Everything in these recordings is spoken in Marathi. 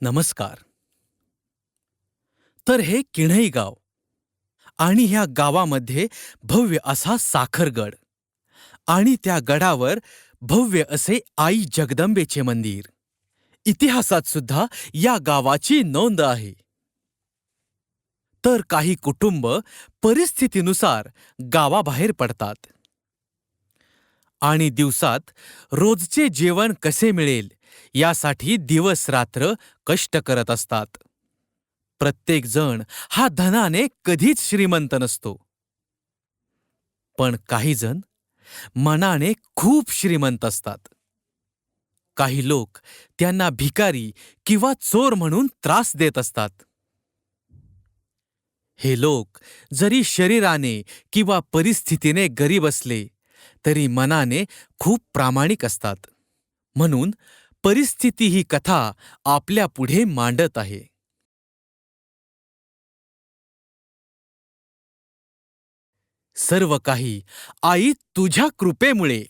नमस्कार. तर हे किणई गाव आणि ह्या गावामध्ये भव्य असा साखरगड आणि त्या गडावर भव्य असे आई जगदंबेचे मंदिर. इतिहासात सुद्धा या गावाची नोंद आहे. तर काही कुटुंब परिस्थितीनुसार गावाबाहेर पडतात. आणि दिवसात रोजचे जेवण कसे मिळेल यासाठी दिवस रात्र कष्ट करत असतात. प्रत्येक जण हा धनाने कधीच श्रीमंत नसतो. पण काही जण मनाने खूप श्रीमंत असतात. काही लोक त्यांना भिकारी किंवा चोर म्हणून त्रास देत असतात. हे लोक जरी शरीराने किंवा परिस्थितीने गरीब असले तरी मनाने खूप प्रामाणिक असतात. म्हणून परिस्थिती ही कथा आपल्या पुढे मांडत आहे. सर्व काही आई तुझ्या कृपेमुळे.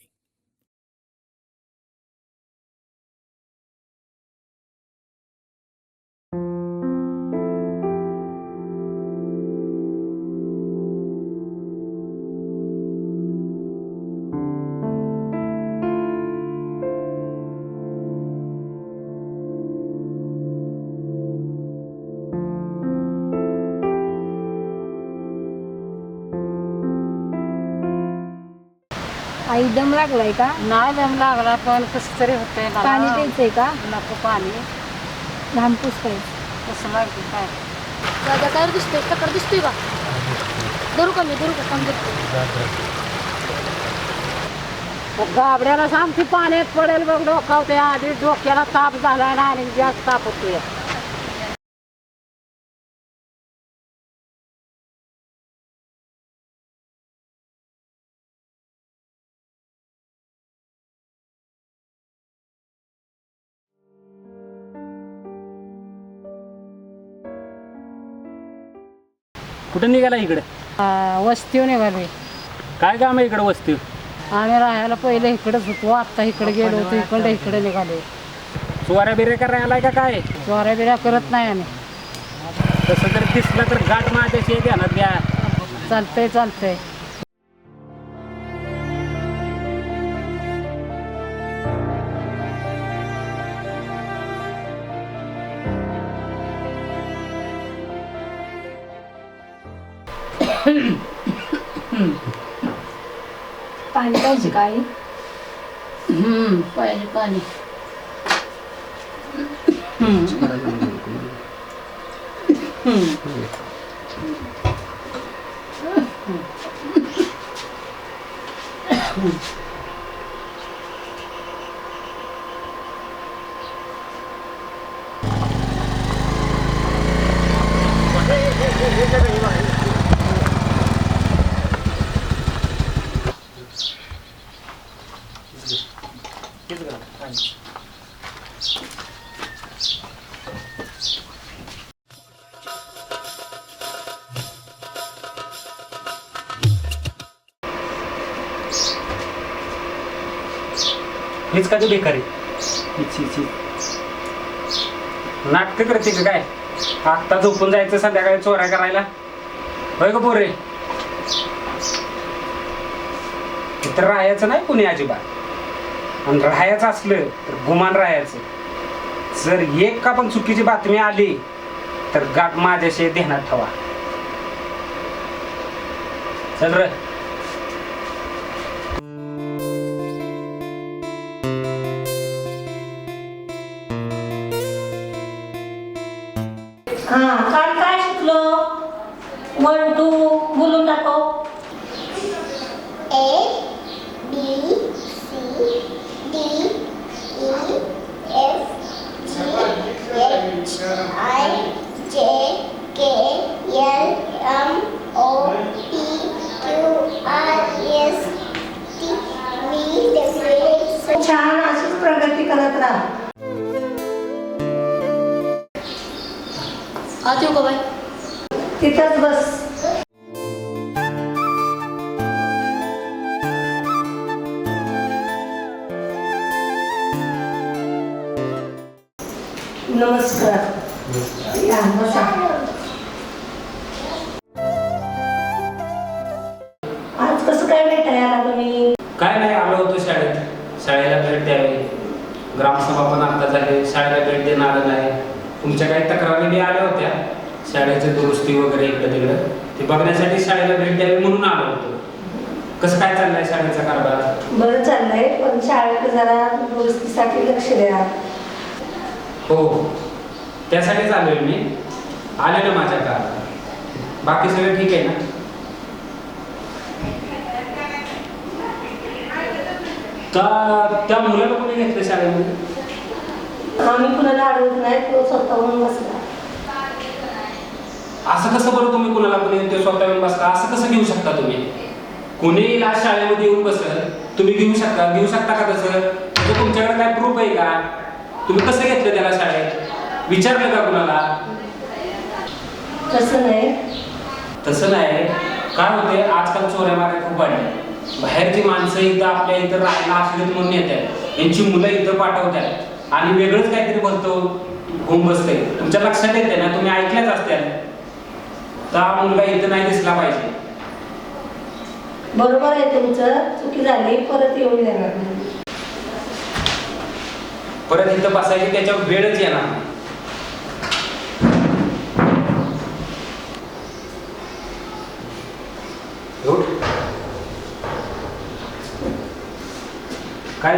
आई दम लागलाय का? नाही दम लागला पण कसं तरी होतंय मला. पाणी प्यायचंय का? नको पाणी. घाम पुसताय. कसं लागते काय? दादा काय दिसतोय? टकर दिसतोय का? धरू का मी? धरू का? काम देतो गाबड्याला सांगते पाण्यात पडेल बघ डोकावते आधी डोक्याला ताप झाला ना आणि जास्त ताप होतोय. कुठं निघाला इकडे? वस्तीव निघाली काय काम आहे इकडे वस्ती? आम्ही राहायला पहिले इकडेच होतो. आता इकडे गेलो होतो इकडे इकडे निघालो. चोऱ्या बिऱ्या करायला आलाय का काय? चोऱ्या बिऱ्या करत नाही आम्ही. तसं जर दिसलं तर गाठ माझ्याशी ध्यानात घ्या. चालतंय चालतंय. पाणी पाहिजे का आई हम्म, पाहिजे पाणी हेच का बेकारी नाटक करते का काय? आत्ता झोपून जायचं संध्याकाळी चोऱ्या करायला? होय का पोरे? तर राहायचं नाही कुणी अजिबात. आणि राहायचं असलं तर गुमान राहायचं. जर एक का पण चुकीची बातमी आली तर गाठ माझ्याशी ध्यानात ठेवा. चल र. टू बोलून A B C D E F G H I J K L M O P Q R S T V W X छान अशीच प्रगती करत राहा। आत येऊ का बाई? तिथंच बस. शाळेला भेट द्यावी. ग्रामसभा पण आता झाले शाळेला भेट देणं आलं नाही. तुमच्या काही तक्रारी बी आल्या होत्या. शाळेची दुरुस्ती वगैरे इकडं तिकडं. ते बघण्यासाठी शाळेला भेट द्यावी म्हणून आलो होतो. कसं काय चाललंय शाळेचा कारभार? बरं चाललंय पण शाळेत जरा दुरुस्तीसाठी लक्ष द्या. हो. त्यासाठीच आलोय मी. आले ना माझ्या काळात बाकी सगळं ठीक आहे ना? त्या त्या मुलाला कोणी घेतलं शाळेमध्ये? आम्ही कुणाला अडवत नाही तो स्वतःहून बसला. असं कसं बरं तुम्ही कुणाला येऊन ते स्वतः येऊन बसता असं कसं घेऊ शकता तुम्ही? कोणी आज शाळेमध्ये येऊन बसल तुम्ही घेऊ शकता. घेऊ शकता का तसं? त्याचं तुमच्याकडे काय प्रूफ आहे का? तुम्ही कसं घेतलं त्याला शाळेत? विचारलं का कुणाला? तसं नाही. तसं नाही. काय होते आजकाल चोऱ्या माऱ्या खूप वाढल्या बाहेरची माणसं इथं आपल्या इथं राहायला आश्रित म्हणून येतात. यांची मुलं इथं पाठवतात. आणि वेगळंच काहीतरी बोलतो होऊन बसतंय. तुमच्या लक्षात येते ना? तुम्ही ऐकल्याच असत्याल. तर हा मुलगा इथं नाही दिसला पाहिजे. बरोबर आहे तुमचं. चुकी झाली परत येऊन देणार. नाही परत इथं बसायची त्याच्यावर वेळच येणार काय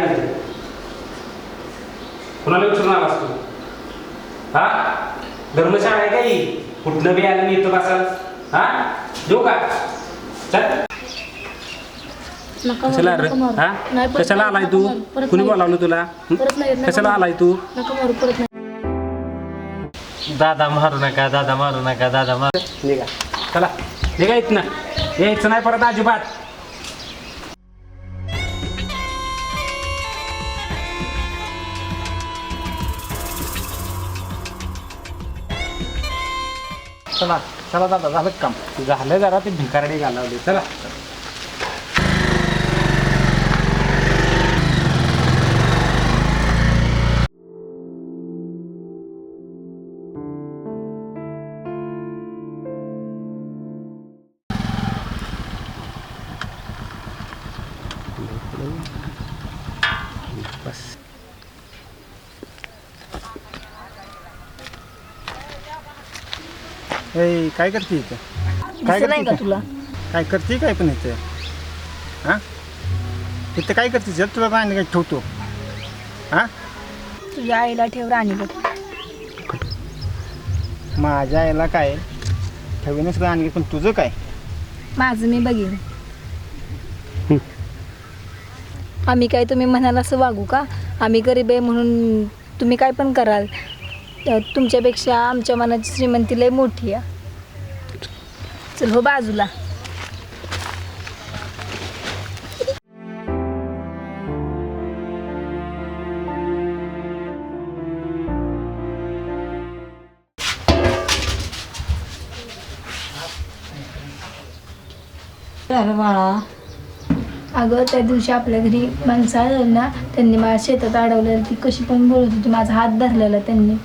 कुणाला विचारून आलास तू हा? धर्मशाळा आहे का ही? कुठनं बी आलं मी इथं बसाल हा? देऊ का? चल. नका कशाला मारू, रे नका मारू. हा? नाही, परत कशाला नाही, आलाय नका तू? मारू, परत कुणी नाही. बोलावलं तुला? हं? परत नाही, नका कशाला मारू. आलाय तू? नका मारू परत नाही. दादा मारू नका दादा मारू नका दादा मारू निघा. चला. निघा इथनं. यायचं नाही परत अजिबात. चला चला दादा झालं काम. झालं जरा ते भिकारडी घालावली. चला. ए काय करते इथं? काय दिसत नाही करते का तुला? काय करते काय पण इथं? हां? इथं काय करते? जर तुला राहणे काय ठेवतो. हां? तुझ्या आईला ठेव राणी बघ. माझ्या आईला काय? ठेवीनच राहणे पण तुझं काय? माझं मी बघीन. आम्ही काय तुम्ही म्हणाल असं वागू का? आम्ही गरीब आहे म्हणून तुम्ही काय पण कराल. तुमच्यापेक्षा आमच्या मनाची श्रीमंती लय मोठी आहे. चल हो बाजूला. बाळा. अगं त्या दिवशी आपल्या घरी माणसं आलं ना त्यांनी माझ्या शेतात अडवलेलं ती कशी पण बोलत होती माझा हात धरलेला त्यांनी.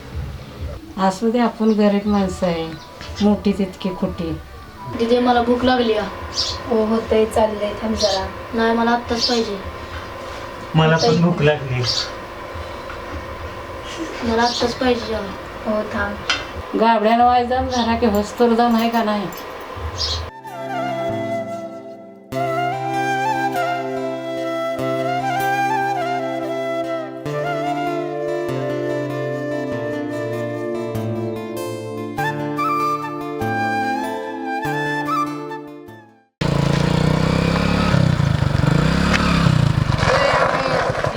असू दे आपण गरीब माणसं आहे. मोठी तितकी खोटी तिथे मला भूक लागली आ. हो होतंय चाललंय थांब जरा. नाही मला आत्ताच पाहिजे. मला पण भूक लागली. मला आत्ताच पाहिजे जेवण. हो थांब. गाबड्यानं वायजाम झाला की हस्तूर जाऊन आहे का नाही?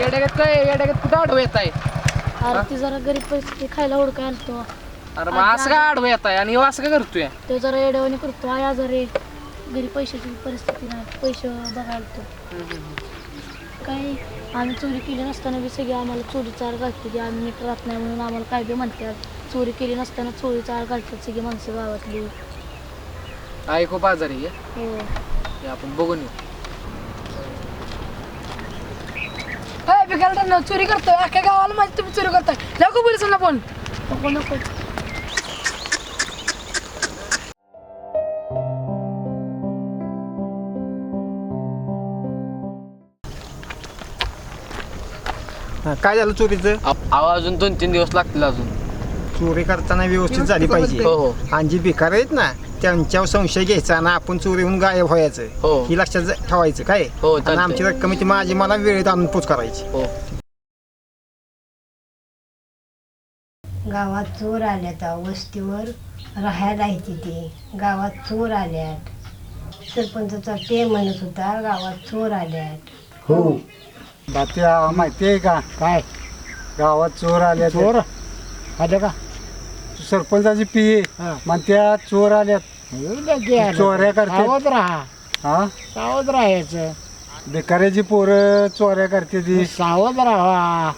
येड्यागत काय येड्यागत कुठं आडवं येत आहे? अरे ती जरा गरीब परिस्थिती खायला हुडकाय आणतो. अरे मग असं काय आडवं येत आहे? आणि ह्यो असं काय करतोय? तो जरा येड्यावानी करतो आय आजारी घरी पैशाची परिस्थिती नाही पैसे बघायला तो काय आम्ही चोरी केली नसताना बी सगळे आम्हाला चोरी चार घालते की आम्ही नीट राहत नाही म्हणून आम्हाला काय बी म्हणतात. चोरी केली नसताना चोरी चार घालतात सगळी माणसं गावातली. आई खूप आजारी आहे. हो. हे आपण बघून येऊ चोरी करतोय अख्ख्या गावाला माझी तुम्ही चोरी करताय. का पोलिसांना फोन नको नको. हा, काय झालं चोरीचं? अजून दोन तीन दिवस लागतील अजून. चोरी करताना व्यवस्थित झाली पाहिजे. हो हो. आणि जी भिकार आहेत ना त्यांच्यावर संशय घ्यायचा ना आपण चोरी होऊन गायब व्हायचं. हो. ही लक्षात ज- ठेवायचं काय? हो, आणि चालतंय. आमची रक्कम ती माझी मला वेळेत आणून पोच करायची. हो. गावात चोर आल्यात अहो, वस्तीवर राहायला येते ते गावात चोर आल्यात. सरपंचाचा ते म्हणत होता गावात चोर आल्यात. हो. बात्या माहिती आहे का? काय? गावात चोर आले चोर? आले का? सरपंचाची पी म्हणत्या चोर आल्यात. चोऱ्या करतात राहा. हा? सावध राहायचं. भिकाऱ्याची पोरं चोऱ्या करते ती. सावध राहा.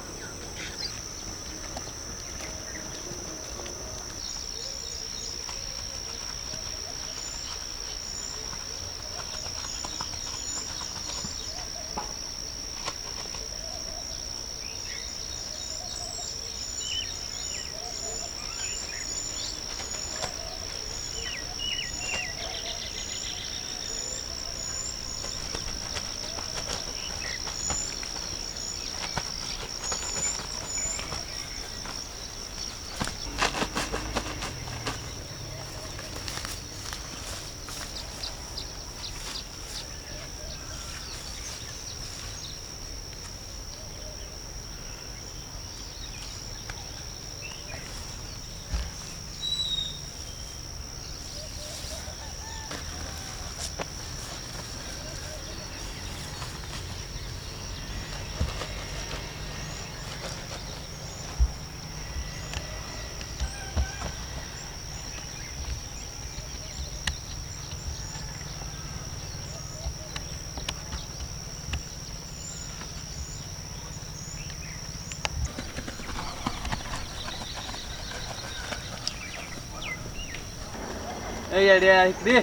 ए येड्या इकडे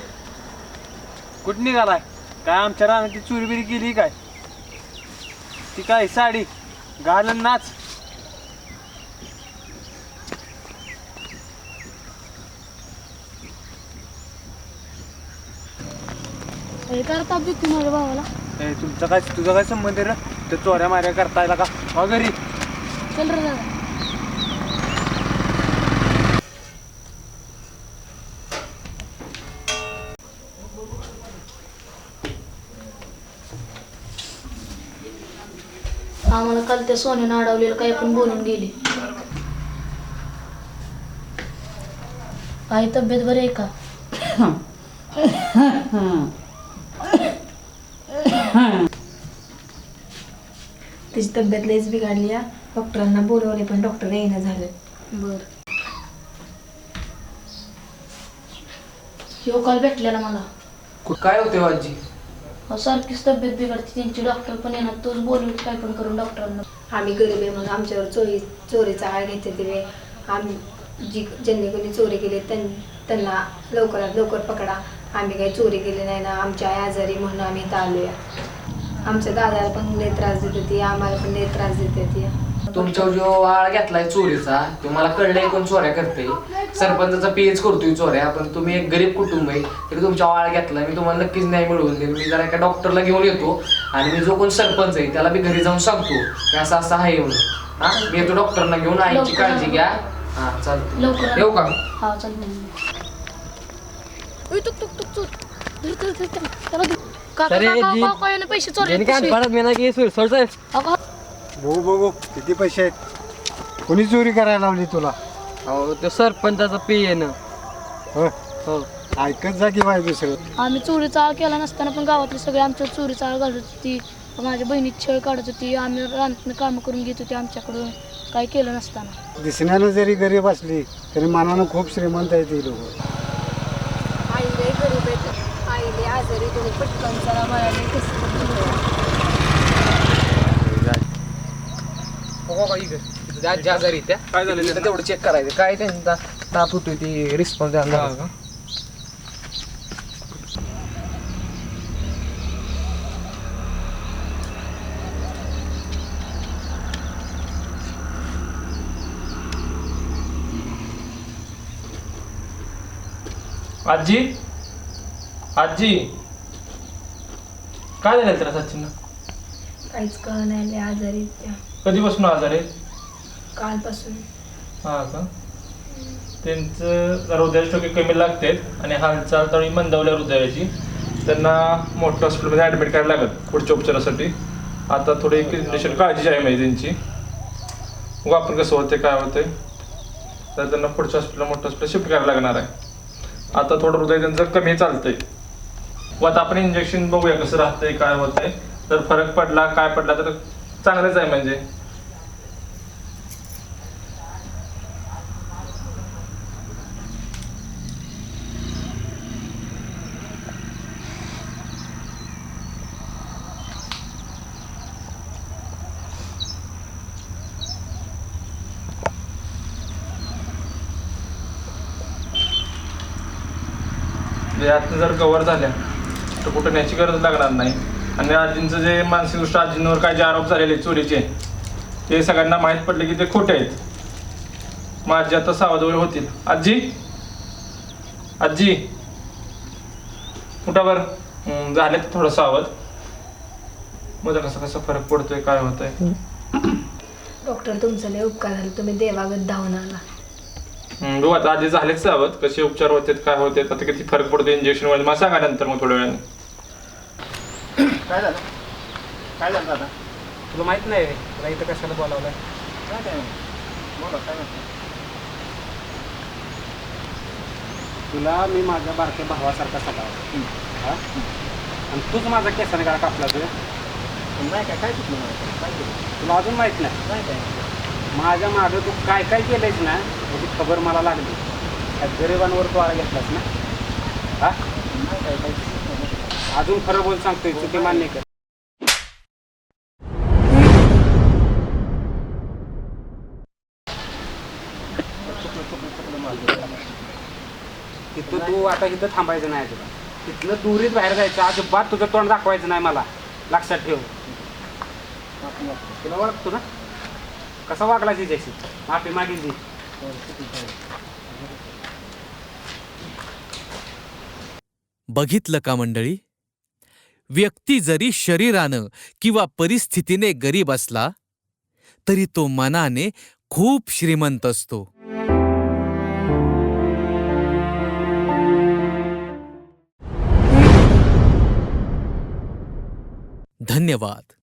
कुठं निघालाय? काय आमच्या रानाची चोरी बिरी केली काय? ती काय साडी? घाल आणि नाच. हे करता तू माझ्या भावाला. ए तुमचा काय तुझा काय संबंध आहे रे? ते चोऱ्या माऱ्या करता येईल का? हो घरी. चल रे दादा आम्हाला काल त्या सोन्यानं अडवलेलं काही पण बोलून गेली. आई तब्येत बरी आहे का? तिची तब्येत लईच बिघडली आहे डॉक्टरांना बोलवले पण डॉक्टर येणं झालं. बर. ह्यो काल भेटलेला मला. काय होते आजी? अहो, सारखीच तब्येत बिघडते त्यांची डॉक्टर पण येणार तोच बोलून काय पण करून डॉक्टरांना. आम्ही गरीब आहे म्हणून आमच्यावर चोरी चोरीचा आळ घेते तिथे आम्ही जी ज्यांनी कोणी चोरी केली त्यां त्यांना लवकरात लवकर पकडा. आम्ही काही चोरी केली नाही ना आमच्या आई आजारी म्हणून आम्ही इथं आलोय. आमच्या दादाला पण लय त्रास देते ती आम्हाला पण लय त्रास देते ती. तुमच्यावर जो आळ घेतलाय चोरीचा ते मला कळलंय कोण चोऱ्या करते सरपंचाचा पेज करतोय चोऱ्या पण तुम्ही एक गरीब कुटुंब आहे तरी तुमच्या आळ घेतलाय मी तुम्हाला नक्कीच न्याय मिळवून देईन. मी जरा एका डॉक्टरला घेऊन येतो आणि मी जो कोण सरपंच आहे त्याला मी घरी जाऊन सांगतो की असं असं आहे म्हणून. हा? मी येतो डॉक्टरना घेऊन आईची काळजी. घ्या. हा चालतं लवकर येऊ का? हा पैसे चोरले. परत मी नाही सोड बघू बघू किती पैसे आहेत? कोणी चोरी करायला लावली तुला? हो ते सरपंचाचा पी येणं हो? हो. ऐकत जा की बाय दुसरं. आम्ही चोरीचा आळ केला नसताना पण गावातली सगळे आमच्या चोरीचा आळ घालत होती. माझ्या बहिणीची छळ काढत होती. आम्ही रानातनं कामं करून घेत होती आमच्याकडून काही केलं नसताना. दिसण्यानं जरी गरीब असली तरी मनानं खूप श्रीमंत आहे ती लोक. आई लय गरीब आहे आईले आजारी तुम्ही पटकन चला मला कसं त्या त्या. काय झालं तेवढं चेक करायचं. काय त्यांचा ताप होतोय ती रिस्पॉन्स द्यायला आजी? आजी? काय झालं त्याला सचिनला? काहीच कळणार नाही आजारी त्या. कधीपासून आजार आहे कालपासून. हा का? त्यांचं हृदयाचे ठोके कमी लागतात आणि हालचाल थोडी मंदावल्या हृदयाची. त्यांना मोठ्या हॉस्पिटलमध्ये ॲडमिट करायला लागत पुढच्या उपचारासाठी. आता थोडी कंडिशन काळजीची आहे म्हणजे त्यांची. आपण कसं होते काय होते तर त्यांना पुढच्या हॉस्पिटल मोठं हॉस्पिटल शिफ्ट करायला लागणार आहे. आता थोडं हृदय त्यांचं कमी चालतंय. व आता आपण इंजेक्शन बघूया कसं राहतंय काय होतंय. जर फरक पडला काय पडला तर चांगलंच आहे म्हणजे. यातनं जर कव्हर झाल्या तर कुठं न्यायची गरज लागणार नाही. आणि आजींचं जे मानसिक आजींवर काय जे आरोप झालेले चोरीचे ते सगळ्यांना माहीत पडले की ते खोटे आहेत. मग आजी आता सावध वगैरे होतील आजी? आजी उठावर झाले थोडं सावध. मग कसा कसा फरक पडतोय काय होतंय. डॉक्टर तुमचं लय उपकार झाले. तुम्ही देवागत धावून आला. बघू आता आजी झालेच सावध. कसे उपचार होतात काय होते आता किती फरक पडतो इंजेक्शनमध्ये. मला सांगा नंतर मग थोड्या वेळाने. काय झालं? काय झालं दादा तुला माहीत नाही रे. तुला इथं कशाला बोलावलंय? काय काय बोला काय म्हणतो तुला मी माझ्या बारक्या भावासारखा सगळा. हा? आणि तूच माझा केसाने गाळा कापला तुझ्या नाही काय काय चुकलं मला? काय केलं? तुला अजून माहीत नाही. नाही काय? माझ्या मागं तू काय काय केलंयस ना? याची खबर मला लागली. त्या गरिबांवर तू आळा घेतलास ना? हा? नाही काय काय अजून खरं बोल सांगतोय चुकी मान्य कर. तिथं तू आता इथं थांबायचं नाही अजिबात. तिथलं दुरीत बाहेर जायचं अजिबात तुझं तोंड दाखवायचं नाही मला. लक्षात ठेव. तुला ओळखतो ना? कसा वागला तिच्याशी माफी मागितली बघितलं का मंडळी? व्यक्ती जरी शरीरानं किंवा परिस्थितीने गरीब असला तरी तो मनाने खूप श्रीमंत असतो. धन्यवाद.